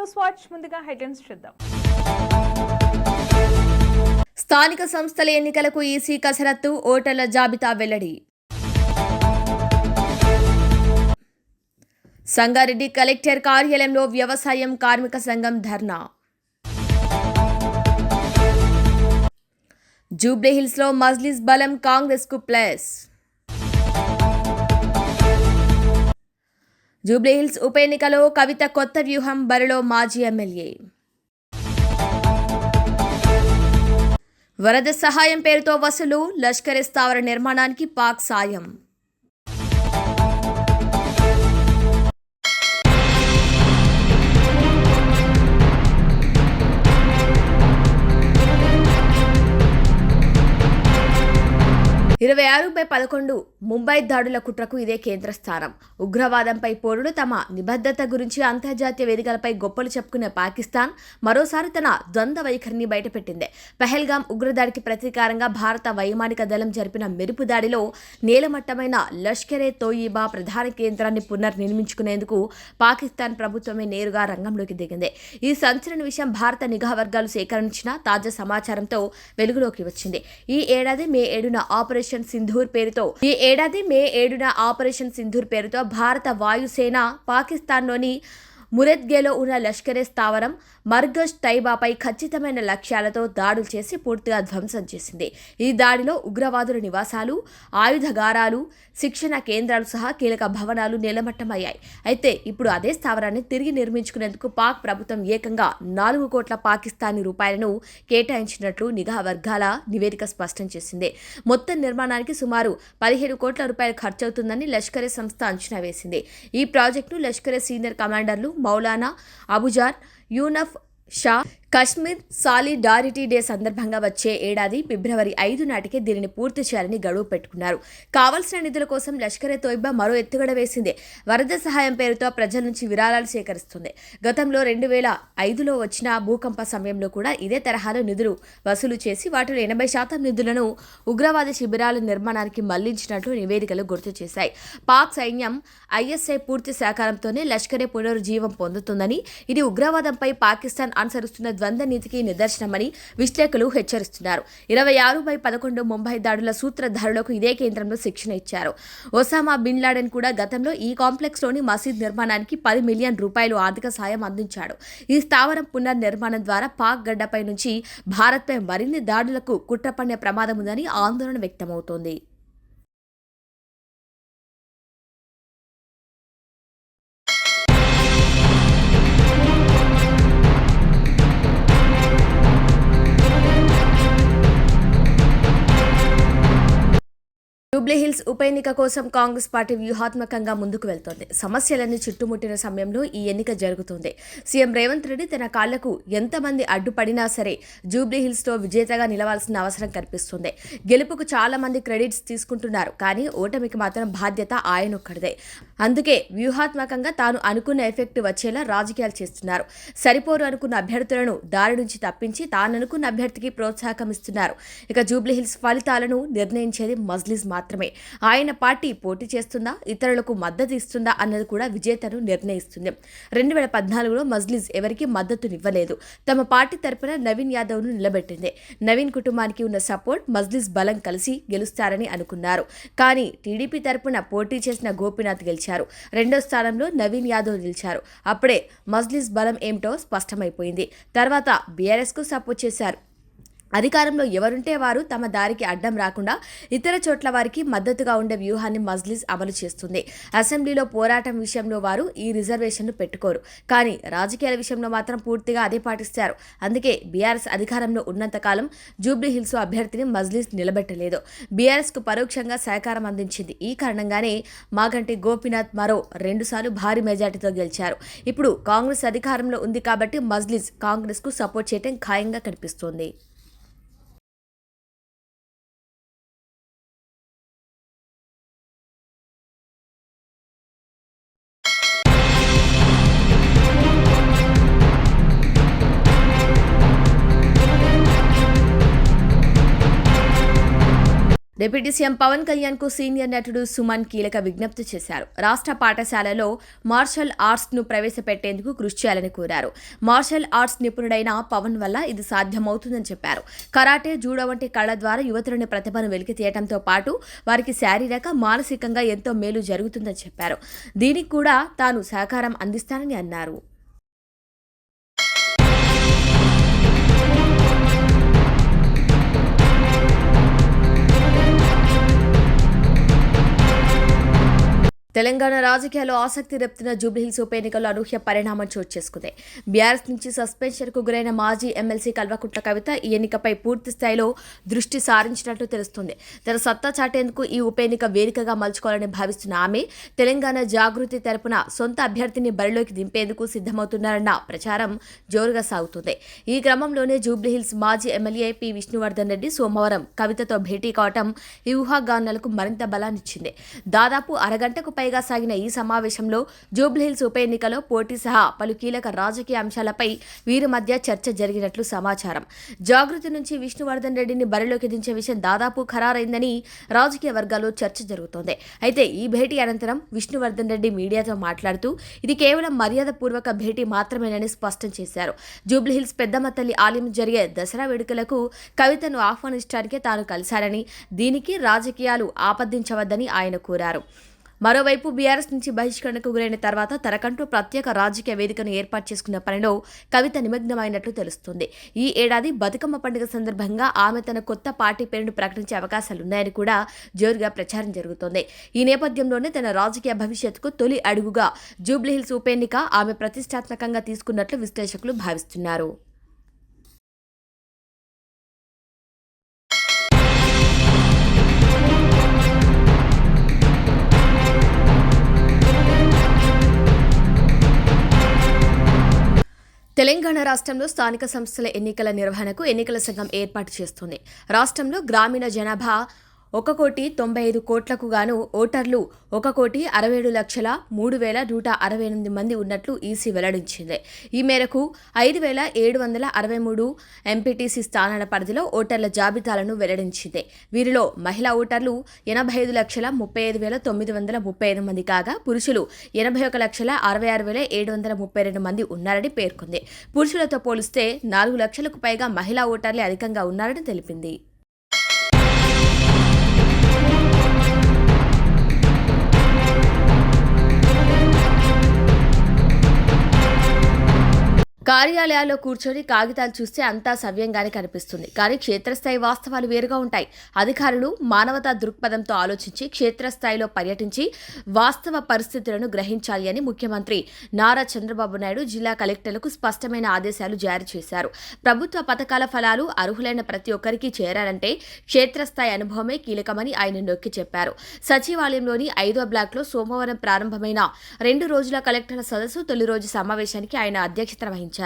News watch ముందుగా headlines చూద్దాం. స్థానిక సంస్థల ఎన్నికలకు ఈసీ కసరత్తు ఓటర్ల జాబితా వెల్లడి. సంగారెడ్డి కలెక్టర్ కార్యాలయంలో వ్యవసాయం కార్మిక సంఘం ధర్నా. జూబ్లీహిల్స్లో మజ్లిస్ బలం కాంగ్రెస్కు ప్లస్. జూబ్లీహిల్స్ ఉప ఎన్నికలో కవిత కొత్త వ్యూహం బరిలో మాజీ ఎమ్మెల్యే. వరద సహాయం పేరుతో వసూలు లష్కర్ స్థావర నిర్మాణానికి పాక్ సాయం. ఇరవై ఆరు బై పదకొండు ముంబై దాడుల కుట్రకు ఇదే కేంద్ర స్థానం ఉగ్రవాదంపై పోరుడు తమ నిబద్ధత గురించి అంతర్జాతీయ వేదికలపై గొప్పలు చెప్పుకునే పాకిస్తాన్ మరోసారి తన ద్వంద్వ వైఖరిని బయటపెట్టింది. పెహల్గాం ఉగ్రదాడికి ప్రతీకారంగా భారత వైమానిక దళం జరిపిన మెరుపు దాడిలో నేలమట్టమైన లష్కరే తోయిబా ప్రధాన కేంద్రాన్ని పునర్నిర్మించుకునేందుకు పాకిస్తాన్ ప్రభుత్వమే నేరుగా రంగంలోకి దిగింది. ఈ సంచలన విషయం భారత నిఘా వర్గాలు సేకరించిన తాజా సమాచారంతో వెలుగులోకి వచ్చింది. ఈ ఏడాది మే ఏడున ఆపరేషన్ సింధూర్ పేరుతో. ఈ ఏడాది మే ఏడున ఆపరేషన్ సింధూర్ పేరుతో భారత వాయుసేన పాకిస్తాన్లోని మురెద్గేలో ఉన్న లష్కరే స్థావరం మర్గజ్ తైబాపై ఖచ్చితమైన లక్ష్యాలతో దాడులు చేసి పూర్తిగా ధ్వంసం చేసింది. ఈ దాడిలో ఉగ్రవాదుల నివాసాలు ఆయుధగారాలు శిక్షణ కేంద్రాలు సహా కీలక భవనాలు నిలమట్టమయ్యాయి. అయితే ఇప్పుడు అదే స్థావరాన్ని తిరిగి నిర్మించుకునేందుకు పాక్ ప్రభుత్వం ఏకంగా నాలుగు కోట్ల పాకిస్తానీ రూపాయలను కేటాయించినట్లు నిఘా వర్గాల నివేదిక స్పష్టం చేసింది. మొత్తం నిర్మాణానికి సుమారు పదిహేను కోట్ల రూపాయలు ఖర్చవుతుందని లష్కరే సంస్థ అంచనా వేసింది. ఈ ప్రాజెక్టును లష్కరే సీనియర్ కమాండర్లు ಮೌಲಾನಾ ಅಬುಜಾರ್ ಯೂನಫ್ ಶಾ కశ్మీర్ సాలిడారిటీ డే సందర్భంగా వచ్చే ఏడాది ఫిబ్రవరి ఐదు నాటికే దీనిని పూర్తి చేయాలని గడువు పెట్టుకున్నారు. కావలసిన నిధుల కోసం లష్కరే తోయిబా మరో ఎత్తుగడ వేసింది. వరద సహాయం పేరుతో ప్రజల నుంచి విరాళాలు సేకరిస్తుంది. గతంలో రెండు వేల ఐదులో వచ్చిన భూకంప సమయంలో కూడా ఇదే తరహాలో నిధులు వసూలు చేసి వాటిలో ఎనభై శాతం నిధులను ఉగ్రవాద శిబిరాల నిర్మాణానికి మళ్ళించినట్లు నివేదికలు గుర్తు చేశాయి. పాక్ సైన్యం ఐఎస్ఐ పూర్తి సహకారంతోనే లష్కరే పునరుజ్జీవం పొందుతుందని ఇది ఉగ్రవాదంపై పాకిస్తాన్ అనుసరిస్తున్న ద్వంద్వ నీతికి నిదర్శనమని విశ్లేషకులు హెచ్చరిస్తున్నారు. ఇరవై ఆరు బై పదకొండు ముంబై దాడుల సూత్రధారులకు ఇదే కేంద్రంలో శిక్షణ ఇచ్చారు. ఒసామా బిన్ లాడెన్ కూడా గతంలో ఈ కాంప్లెక్స్లోని మసీద్ నిర్మాణానికి పది మిలియన్ రూపాయలు ఆర్థిక సాయం అందించాడు. ఈ స్థావరం పునర్నిర్మాణం ద్వారా పాక్ గడ్డపై నుంచి భారత్పై మరిన్ని దాడులకు కుట్ర పన్నే ప్రమాదం ఉందని ఆందోళన వ్యక్తమవుతోంది. జూబ్లీహిల్స్ ఉప ఎన్నిక కోసం కాంగ్రెస్ పార్టీ వ్యూహాత్మకంగా ముందుకు వెళ్తోంది. సమస్యలన్నీ చుట్టుముట్టిన సమయంలో ఈ ఎన్నిక జరుగుతుంది. సీఎం రేవంత్ రెడ్డి తన కాళ్ళకు ఎంతమంది అడ్డుపడినా సరే జూబ్లీహిల్స్తో విజేతగా నిలవాల్సిన అవసరం కనిపిస్తుంది. గెలుపుకు చాలా మంది క్రెడిట్స్ తీసుకుంటున్నారు. కానీ ఓటమికి మాత్రం బాధ్యత ఆయనొక్కడిదే. అందుకే వ్యూహాత్మకంగా తాను అనుకున్న ఎఫెక్ట్ వచ్చేలా రాజకీయాలు చేస్తున్నారు. సరిపోరు అనుకున్న అభ్యర్థులను దారి నుంచి తప్పించి తాను అనుకున్న అభ్యర్థికి ప్రోత్సాహం ఇస్తున్నారు ఇక జూబ్లీహిల్స్ ఫలితాలను నిర్ణయించేది మజ్లిస్ మాత్రమే. ఆయన పార్టీ పోటీ చేస్తుందా ఇతరులకు మద్దతు ఇస్తుందా అన్నది కూడా విజేతను నిర్ణయిస్తుంది. రెండు వేల పద్నాలుగులో మజ్లిస్ ఎవరికి మద్దతునివ్వలేదు. తమ పార్టీ తరపున నవీన్ యాదవ్ను నిలబెట్టింది. నవీన్ కుటుంబానికి ఉన్న సపోర్ట్ మజ్లిస్ బలం కలిసి గెలుస్తారని అనుకున్నారు. కానీ టీడీపీ తరపున పోటీ చేసిన గోపీనాథ్ గెలిచారు. రెండో స్థానంలో నవీన్ యాదవ్ నిలిచారు. అప్పుడే మజ్లిస్ బలం ఏమిటో స్పష్టమైపోయింది. తర్వాత బీఆర్ఎస్కు సపోర్ట్ చేశారు. అధికారంలో ఎవరుంటే వారు తమ దారికి అడ్డం రాకుండా ఇతర చోట్ల వారికి మద్దతుగా ఉండే వ్యూహాన్ని మజ్లిస్ అమలు చేస్తుంది. అసెంబ్లీలో పోరాటం విషయంలో వారు ఈ రిజర్వేషన్ను పెట్టుకోరు. కానీ రాజకీయాల విషయంలో మాత్రం పూర్తిగా అదే పాటిస్తారు. అందుకే బీఆర్ఎస్ అధికారంలో ఉన్నంతకాలం జూబ్లీ హిల్స్ అభ్యర్థిని మజ్లిస్ నిలబెట్టలేదు. బీఆర్ఎస్కు పరోక్షంగా సహకారం అందించింది. ఈ కారణంగానే మాగంటి గోపీనాథ్ మరో రెండుసార్లు భారీ మెజార్టీతో గెలిచారు. ఇప్పుడు కాంగ్రెస్ అధికారంలో ఉంది కాబట్టి మజ్లిస్ కాంగ్రెస్కు సపోర్ట్ చేయడం ఖాయంగా కనిపిస్తోంది. డిప్యూటీ సీఎం పవన్ కళ్యాణ్కు సీనియర్ నటుడు సుమన్ కీలక విజ్ఞప్తి చేశారు. రాష్ట్ర పాఠశాలలో మార్షల్ ఆర్ట్స్ను ప్రవేశపెట్టేందుకు కృషి చేయాలని కోరారు. మార్షల్ ఆర్ట్స్ నిపుణుడైన పవన్ వల్ల ఇది సాధ్యమవుతుందని చెప్పారు. కరాటే జూడో వంటి కళ ద్వారా యువతులని ప్రతిభను వెలికి తీయటంతో పాటు వారికి శారీరక మానసికంగా ఎంతో మేలు జరుగుతుందని చెప్పారు. దీనికి కూడా తాను సహకారం అందిస్తానని అన్నారు. తెలంగాణ రాజకీయాల్లో ఆసక్తి రేపుతున్న జూబ్లీహిల్స్ ఉప ఎన్నికల్లో అనూహ్య పరిణామం చోటు చేసుకుంది. బీఆర్ఎస్ నుంచి సస్పెన్షన్కు గురైన మాజీ ఎమ్మెల్సీ కల్వకుంట్ల కవిత ఈ ఎన్నికపై పూర్తి స్థాయిలో దృష్టి సారించినట్లు తెలుస్తుంది. తన సత్తా చాటేందుకు ఈ ఉప ఎన్నిక వేదికగా మలుచుకోవాలని భావిస్తున్న ఆమె తెలంగాణ జాగృతి తరపున సొంత అభ్యర్థిని బరిలోకి దింపేందుకు సిద్ధమవుతున్నారన్న ప్రచారం జోరుగా సాగుతుంది. ఈ క్రమంలోనే జూబ్లీహిల్స్ మాజీ ఎమ్మెల్యే పి విష్ణువర్ధన్ రెడ్డి సోమవారం కవితతో భేటీ కావటం ఈ ఊహాగానాలకు మరింత బలాన్నిచ్చింది. దాదాపు అరగంటకు పైగా సాగిన ఈ సమావేశంలో జూబ్లీహిల్స్ ఉప ఎన్నికలో పోటీ సహా పలు కీలక రాజకీయ అంశాలపై వీరి మధ్య చర్చ జరిగినట్లు సమాచారం. జాగృతి నుంచి విష్ణువర్ధన్ రెడ్డిని బరిలోకి దించే విషయం దాదాపు ఖరారైందని రాజకీయ వర్గాల్లో చర్చ జరుగుతోంది. అయితే ఈ భేటీ అనంతరం విష్ణువర్ధన్ రెడ్డి మీడియాతో మాట్లాడుతూ ఇది కేవలం మర్యాదపూర్వక భేటీ మాత్రమేనని స్పష్టం చేశారు. జూబ్లీహిల్స్ పెద్దమ్మ తల్లి ఆలయం జరిగే దసరా వేడుకలకు కవితను ఆహ్వానించడానికే తాను కలిశారని దీనికి రాజకీయాలు ఆపద్దించవద్దని ఆయన కోరారు. మరోవైపు బీఆర్ఎస్ నుంచి బహిష్కరణకు గురైన తర్వాత తనకంటూ ప్రత్యేక రాజకీయ వేదికను ఏర్పాటు చేసుకున్న పనిలో కవిత నిమగ్నమైనట్లు తెలుస్తుంది. ఈ ఏడాది బతుకమ్మ పండుగ సందర్భంగా ఆమె తన కొత్త పార్టీ పేరును ప్రకటించే అవకాశాలున్నాయని కూడా జోరుగా ప్రచారం జరుగుతోంది. ఈ నేపథ్యంలోనే తన రాజకీయ భవిష్యత్తుకు తొలి అడుగుగా జూబ్లీహిల్స్ ఉప ఎన్నిక ఆమె ప్రతిష్టాత్మకంగా తీసుకున్నట్లు విశ్లేషకులు భావిస్తున్నారు. తెలంగాణ రాష్ట్రంలో స్థానిక సంస్థల ఎన్నికల నిర్వహణకు ఎన్నికల సంఘం ఏర్పాటు చేస్తుంది. రాష్ట్రంలో గ్రామీణ జనాభా ఒక కోటి తొంభై ఐదు కోట్లకు గాను ఓటర్లు ఒక కోటి అరవై ఏడు లక్షల మూడు వేల నూట అరవై ఎనిమిది మంది ఉన్నట్లు ఈసీ వెల్లడించింది. ఈ మేరకు ఐదు వేల ఏడు వందల అరవై మూడు ఎంపీటీసీ స్థానాల పరిధిలో ఓటర్ల జాబితాలను వెల్లడించింది. వీరిలో మహిళా ఓటర్లు ఎనభై ఐదు లక్షల ముప్పై ఐదు వేల తొమ్మిది వందల ముప్పై ఐదు మంది కాగా పురుషులు ఎనభై ఒక లక్షల అరవై ఆరు వేల ఏడు వందల ముప్పై రెండు మంది ఉన్నారని పేర్కొంది. పురుషులతో పోలిస్తే నాలుగు లక్షలకు పైగా మహిళా ఓటర్లే అధికంగా ఉన్నారని తెలిపింది. కార్యాలయాల్లో కూర్చొని కాగితాలు చూస్తే అంతా సవ్యంగానే కనిపిస్తుంది. కానీ క్షేత్రస్థాయి వాస్తవాలు వేరుగా ఉంటాయి. అధికారులు మానవతా దృక్పథంతో ఆలోచించి క్షేత్రస్థాయిలో పర్యటించి వాస్తవ పరిస్థితులను గ్రహించాలి అని ముఖ్యమంత్రి నారా చంద్రబాబు నాయుడు జిల్లా కలెక్టర్లకు స్పష్టమైన ఆదేశాలు జారీ చేశారు. ప్రభుత్వ పథకాల ఫలాలు అర్హులైన ప్రతి ఒక్కరికి చేరాలంటే క్షేత్రస్థాయి అనుభవమే కీలకమని ఆయన నొక్కి చెప్పారు. సచివాలయంలోని ఐదో బ్లాక్లో సోమవారం ప్రారంభమైన రెండు రోజుల కలెక్టర్ల సదస్సు తొలి రోజు సమావేశానికి ఆయన అధ్యక్షత వహించారు.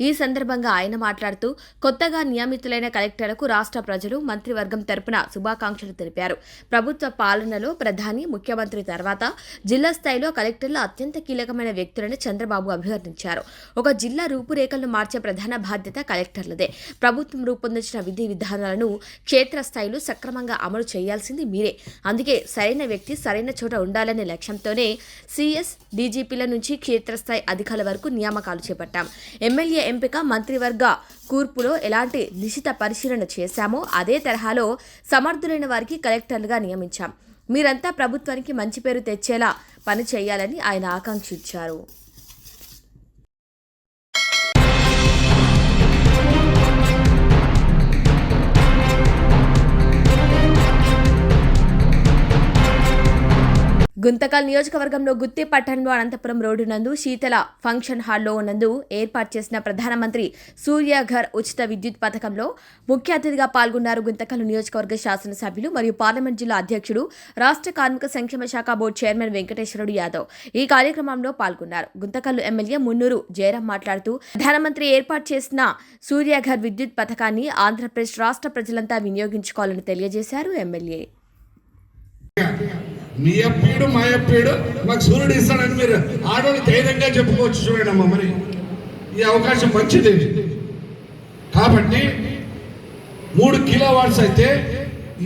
ఈ సందర్భంగా ఆయన మాట్లాడుతూ కొత్తగా నియమితులైన కలెక్టర్లకు రాష్ట్ర ప్రజలు మంత్రివర్గం తరపున శుభాకాంక్షలు తెలిపారు. ప్రభుత్వ పాలనలో ప్రధాని ముఖ్యమంత్రి తర్వాత జిల్లా స్థాయిలో కలెక్టర్లు అత్యంత కీలకమైన వ్యక్తులని చంద్రబాబు అభివర్ణించారు. ఒక జిల్లా రూపురేఖలను మార్చే ప్రధాన బాధ్యత కలెక్టర్లదే. ప్రభుత్వం రూపొందించిన విధి విధానాలను క్షేత్రస్థాయిలో సక్రమంగా అమలు చేయాల్సింది మీరే. అందుకే సరైన వ్యక్తి సరైన చోట ఉండాలనే లక్ష్యంతోనే సిఎస్ డీజీపీల నుంచి క్షేత్రస్థాయి అధికారుల వరకు నియామకాలు చేపట్టాం. ఎమ్మెల్యే ఎంపిక మంత్రివర్గ కూర్పులో ఎలాంటి నిశిత పరిశీలన చేశామో అదే తరహాలో సమర్థులైన వారికి కలెక్టర్లుగా నియమించాం. మీరంతా ప్రభుత్వానికి మంచి పేరు తెచ్చేలా పని చేయాలని ఆయన ఆకాంక్షించారు. గుంతకల్ నియోజకవర్గంలో గుత్తి పట్టణంలో అనంతపురం రోడ్డు నందు శీతల ఫంక్షన్ హాల్లో నందు ఏర్పాటు చేసిన ప్రధానమంత్రి సూర్యఘర్ ఉచిత విద్యుత్ పథకంలో ముఖ్య అతిథిగా పాల్గొన్నారు గుంతకల్ నియోజకవర్గ శాసనసభ్యులు మరియు పార్లమెంట్ జిల్లా అధ్యక్షుడు రాష్ట్ర కార్మిక సంక్షేమ శాఖ బోర్డు చైర్మన్ వెంకటేశ్వరుడు యాదవ్ ఈ కార్యక్రమంలో పాల్గొన్నారు. గుంతకల్లు ఎమ్మెల్యే మున్నూరు జయరాం మాట్లాడుతూ ప్రధానమంత్రి ఏర్పాటు చేసిన సూర్యఘర్ విద్యుత్ పథకాన్ని ఆంధ్రప్రదేశ్ రాష్ట్ర ప్రజలంతా వినియోగించుకోవాలని తెలియజేశారు ఎమ్మెల్యే. మీ అప్పీడు మా అప్పీడు మాకు సూర్యుడు ఇస్తాడని మీరు ఆడవాళ్ళు ధైర్యంగా చెప్పుకోవచ్చు చూడండి అమ్మ మరి. ఈ అవకాశం మంచిది. కాబట్టి మూడు కిలో వాట్స్ అయితే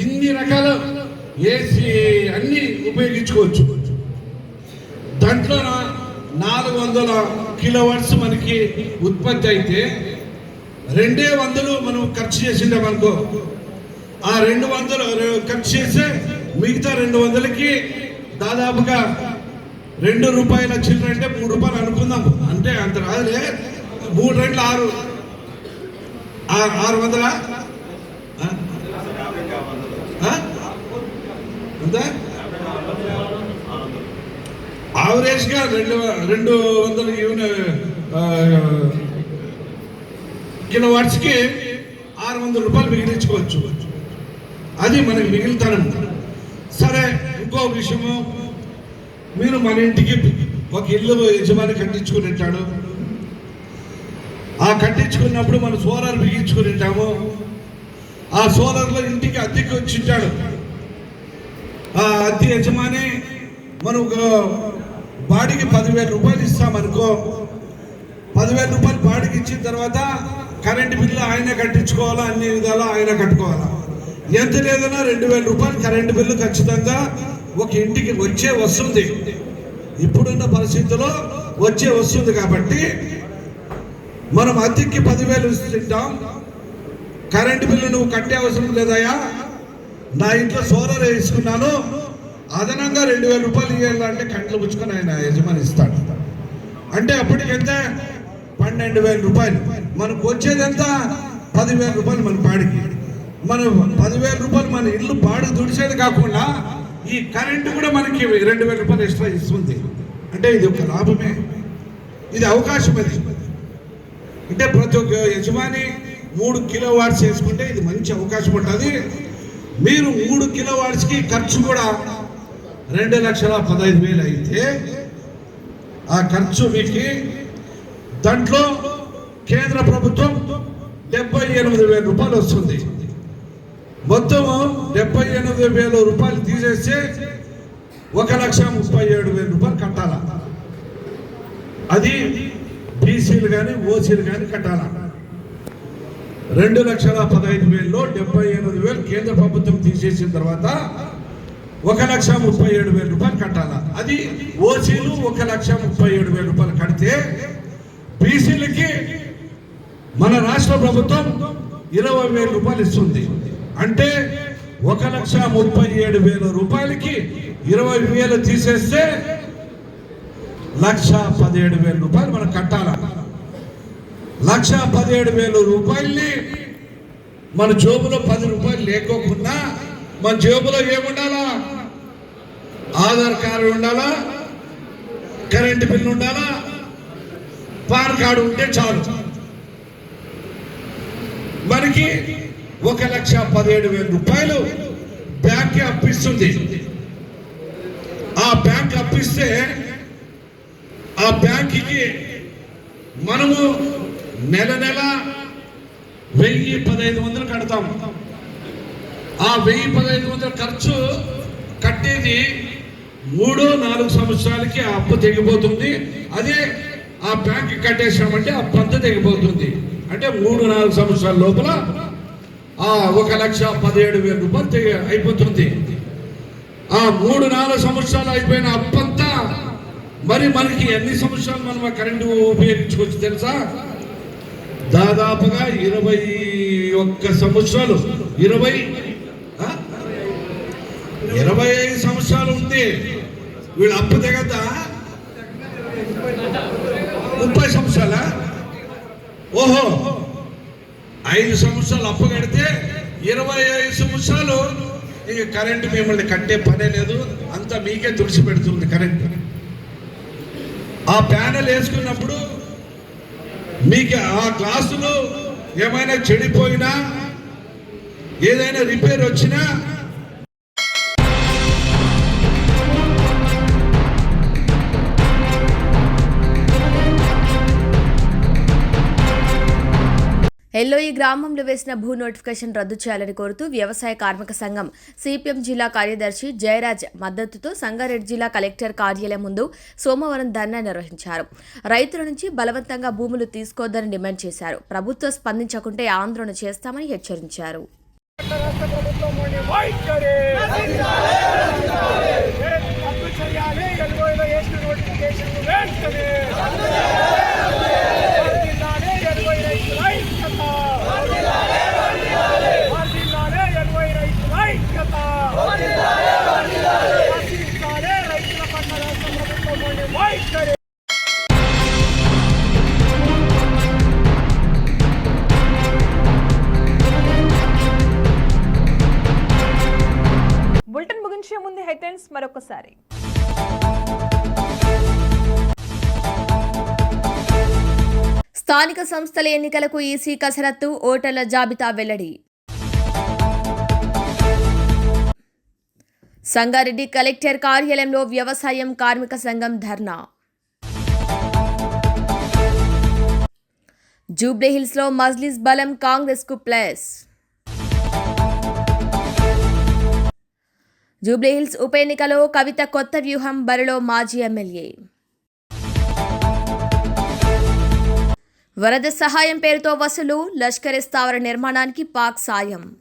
ఇన్ని రకాల ఏసీ అన్ని ఉపయోగించుకోవచ్చు. దాంట్లో నాలుగు వందల కిలో వాట్స్ మనకి ఉత్పత్తి అయితే రెండే వందలు మనం ఖర్చు చేసిండే అనుకో ఆ రెండు వందలు ఖర్చు చేసే మిగతా రెండు వందలకి దాదాపుగా రెండు రూపాయల చిల్లర అంటే మూడు రూపాయలు అనుకుందాం. అంటే అంత రాదులే. మూడు రెండు ఆరు. ఆరు వందల? అంతా ఆవరేజ్గా గా రెండు రెండు వందల యూని- కిలో వాట్స్కి ఆరు వందల రూపాయలు మిగిలించుకోవచ్చు. అది మనకి మిగిలితానంటారు సరే ఇంకో విషయము. మీరు మన ఇంటికి ఒక ఇల్లు యజమాని కట్టించుకుని ఉంటాడు. ఆ కట్టించుకున్నప్పుడు మనం సోలార్ బిగించుకుని ఉంటాము. ఆ సోలార్లో ఇంటికి అద్దెకి వచ్చి ఉంటాడు. ఆ అద్దె యజమాని మనం ఒక బాడీకి పదివేల రూపాయలు ఇస్తామనుకో పదివేల రూపాయలు బాడీకి ఇచ్చిన తర్వాత కరెంట్ బిల్లు ఆయన కట్టించుకోవాలా? అన్ని విధాలా ఆయన కట్టుకోవాలా? ఎంత లేదన్నా రెండు వేల రూపాయలు కరెంటు బిల్లు ఖచ్చితంగా ఒక ఇంటికి వచ్చే వస్తుంది. ఇప్పుడున్న పరిస్థితుల్లో వచ్చే వస్తుంది కాబట్టి మనం అద్దెకి పదివేలు ఇస్తుంటాం. కరెంటు బిల్లు నువ్వు కట్టే అవసరం లేదయ్యా. నా ఇంట్లో సోలార్ వేసుకున్నాను. అదనంగా రెండు వేల రూపాయలు ఇవ్వాలంటే కంట్లు పుచ్చుకొని ఆయన యజమాని ఇస్తాడు. అంటే అప్పటికి ఎంత? పన్నెండు వేల రూపాయలు. మనకు వచ్చేది ఎంత? పదివేల రూపాయలు మన పాడికి. మన పదివేల రూపాయలు మన ఇల్లు బాడు తుడిచేది కాకుండా ఈ కరెంటు కూడా మనకి రెండు వేల రూపాయలు ఎక్స్ట్రా ఇస్తుంది. అంటే ఇది ఒక లాభమే. ఇది అవకాశం అది. అంటే ప్రతి ఒక్క యజమాని మూడు కిలో వాట్స్ వేసుకుంటే ఇది మంచి అవకాశం ఉంటుంది. మీరు మూడు కిలో వాట్స్కి ఖర్చు కూడా రెండు లక్షల పదహైదు వేలు అయితే ఆ ఖర్చు మీకు దాంట్లో కేంద్ర ప్రభుత్వం డెబ్బై ఎనిమిది వేల రూపాయలు వస్తుంది. మొత్తము డెబ్బై ఎనిమిది వేల రూపాయలు తీసేస్తే ఒక లక్ష ముప్పై ఏడు వేల రూపాయలు కట్టాల? అది బీసీలు కానీ ఓసీలు కానీ కట్టాల? రెండు లక్షల పదహైదు వేలలో డెబ్బై ఎనిమిది వేలు కేంద్ర ప్రభుత్వం తీసేసిన తర్వాత ఒక లక్ష ముప్పై ఏడు వేల రూపాయలు కట్టాలా? అది ఓసీలు ఒక లక్ష ముప్పై ఏడు వేల రూపాయలు కడితే బీసీలకి మన రాష్ట్ర ప్రభుత్వం ఇరవై వేల రూపాయలు ఇస్తుంది. అంటే ఒక లక్ష ముప్పై ఏడు వేల రూపాయలకి ఇరవై వేలు తీసేస్తే లక్ష పదిహేడు వేల రూపాయలు మనం కట్టాల? లక్ష పదిహేడు వేల రూపాయల్ని మన జోబులో పది రూపాయలు లేకోకుండా మన జేబులో ఏముండాలా? ఆధార్ కార్డు ఉండాలా? కరెంటు బిల్లు ఉండాలా? పాన్ కార్డు ఉంటే చాలు. మనకి ఒక లక్ష పదిహేడు వేల రూపాయలు బ్యాంక్ అప్పిస్తుంది. ఆ బ్యాంక్ అప్పిస్తే ఆ బ్యాంక్కి మనము నెల నెల వెయ్యి పదహైదు వందలు కడతాం. ఆ వెయ్యి పదహైదు వందల ఖర్చు కట్టేది మూడు నాలుగు సంవత్సరాలకి ఆ అప్పు తెగిపోతుంది. అదే ఆ బ్యాంక్ కట్టేసామంటే ఆ పద్ద తెగిపోతుంది. అంటే మూడు నాలుగు సంవత్సరాల లోపల ఒక లక్ష పదిహేడు వేల రూపాయలు అయిపోతుంది. ఆ మూడు నాలుగు సంవత్సరాలు అయిపోయిన అప్పంతా మరి మనకి ఎన్ని సంవత్సరాలు మనం ఆ కరెంటు ఉపయోగించుకోవచ్చు తెలుసా? దాదాపుగా ఇరవై ఒక్క సంవత్సరాలు. ఇరవై ఇరవై ఐదు సంవత్సరాలు ఉంది. వీళ్ళు అప్పు తెగద్దా? ముప్పై సంవత్సరాలా? ఓహో! ఐదు సంవత్సరాలు అప్పు కడితే ఇరవై ఐదు సంవత్సరాలు ఇక కరెంటు మిమ్మల్ని కట్టే పనే లేదు. అంతా మీకే తుడిచి పెడుతుంది కరెంట్. ఆ ప్యానెల్ వేసుకున్నప్పుడు మీకు ఆ గ్లాసులు ఏమైనా చెడిపోయినా ఏదైనా రిపేర్ వచ్చినా ఎల్లోయి గ్రామంలో వేసిన భూ నోటిఫికేషన్ రద్దు చేయాలని కోరుతూ వ్యవసాయ కార్మిక సంఘం సిపిఎం జిల్లా కార్యదర్శి జయరాజ్ మద్దతుతో సంగారెడ్డి జిల్లా కలెక్టర్ కార్యాలయం ముందు సోమవారం ధర్నా నిర్వహించారు. రైతుల నుంచి బలవంతంగా భూములు తీసుకోవద్దని డిమాండ్ చేశారు. ప్రభుత్వం స్పందించకుంటే ఆందోళన చేస్తామని హెచ్చరించారు. రాష్ట్ర హెడ్లైన్స్ మరొకసారి. స్థానిక సంస్థల ఎన్నికలకు ఈసీ కసరత్తు ఓటర్ల జాబితా వెల్లడి. సంగారెడ్డి కలెక్టర్ కార్యాలయంలో వ్యవసాయం కార్మిక సంఘం ధర్నా. జూబ్లీహిల్స్లో మజ్లిస్ బలం కాంగ్రెస్కు ప్లస్. జూబ్లీహిల్స్ ఉప ఎన్నికలో కవిత కొత్త వ్యూహం బరిలో మాజీ ఎమ్మెల్యే. వరద సహాయం పేరుతో వసూలు లష్కర్ స్థావర నిర్మాణానికి పాక్ సాయం.